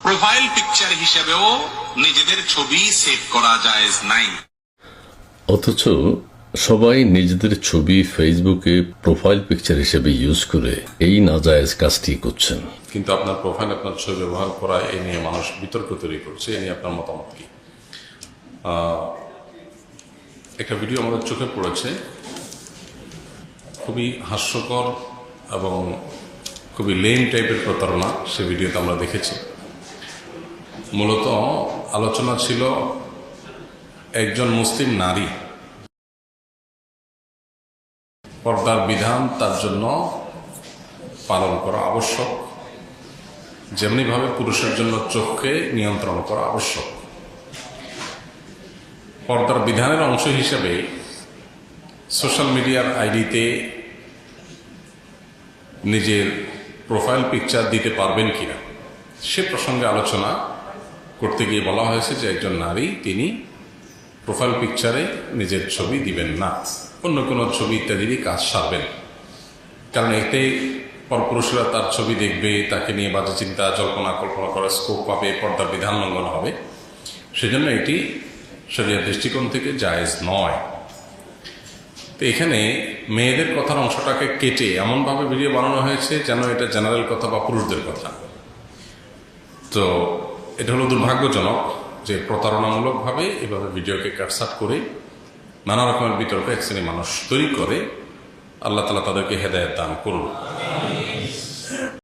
Profile picture হিসেবেও নিজেদের ছবি সেভ করা জায়েজ নাই। অথচ সবাই নিজেদের ছবি ফেসবুকে প্রোফাইল পিকচার হিসেবে ইউজ করে এই নাজায়েজ কাজটি করছেন। কিন্তু আপনার প্রোফাইল আপনার ছবি ব্যবহার করা এ নিয়ে মানুষ বিতর্ক তৈরি করছে এ নিয়ে আপনার মতামত কি? আহ, একটা ভিডিও আমাদের চোখে পড়েছে খুবই হাস্যকর এবং খুবই লেম টাইপের প্রতারণা সে ভিডিওতে আমরা দেখেছি। মূলত আলোচনা ছিল একজন মুসলিম নারী। পর্দার বিধান তার জন্য পালন করা আবশ্যক। যেমনিভাবে পুরুষের জন্য চোখকে নিয়ন্ত্রণ করা আবশ্যক। পর্দার বিধানের অংশ হিসেবে সোশ্যাল মিডিয়ার আইডিতে নিজের প্রোফাইল পিকচার দিতে পারবেন কিনা, সে প্রসঙ্গে আলোচনা করতে গিয়ে বলা হয়েছে যে একজন নারী তিনি প্রোফাইল পিকচারে নিজের ছবি দিবেন না। অন্য কোনো ছবি ইত্যাদি কাজ সারবেন। কারণ এতে পরপুরুষরা তার ছবি দেখবে, তাকে নিয়ে বাজে চিন্তা, জল্পনা, কল্পনা করার স্কোপ পাবে, পর্দার বিধান লঙ্ঘন হবে। সেজন্য এটি শরীরের দৃষ্টিকোণ থেকে জায়েজ নয়। তো এখানে মেয়েদের কথার অংশটাকে কেটে এমনভাবে ভিডিও বানানো হয়েছে যেন এটা জেনারেল কথা বা পুরুষদের কথা। তো এটা হলো দুর্ভাগ্যজনক যে প্রতারণামূলকভাবে এভাবে ভিডিওকে কাটসাট করে নানা রকমের বিতর্ক এক মানুষ তৈরি করে, আল্লাহ তালা তাদেরকে হেদায়ত দান করুন।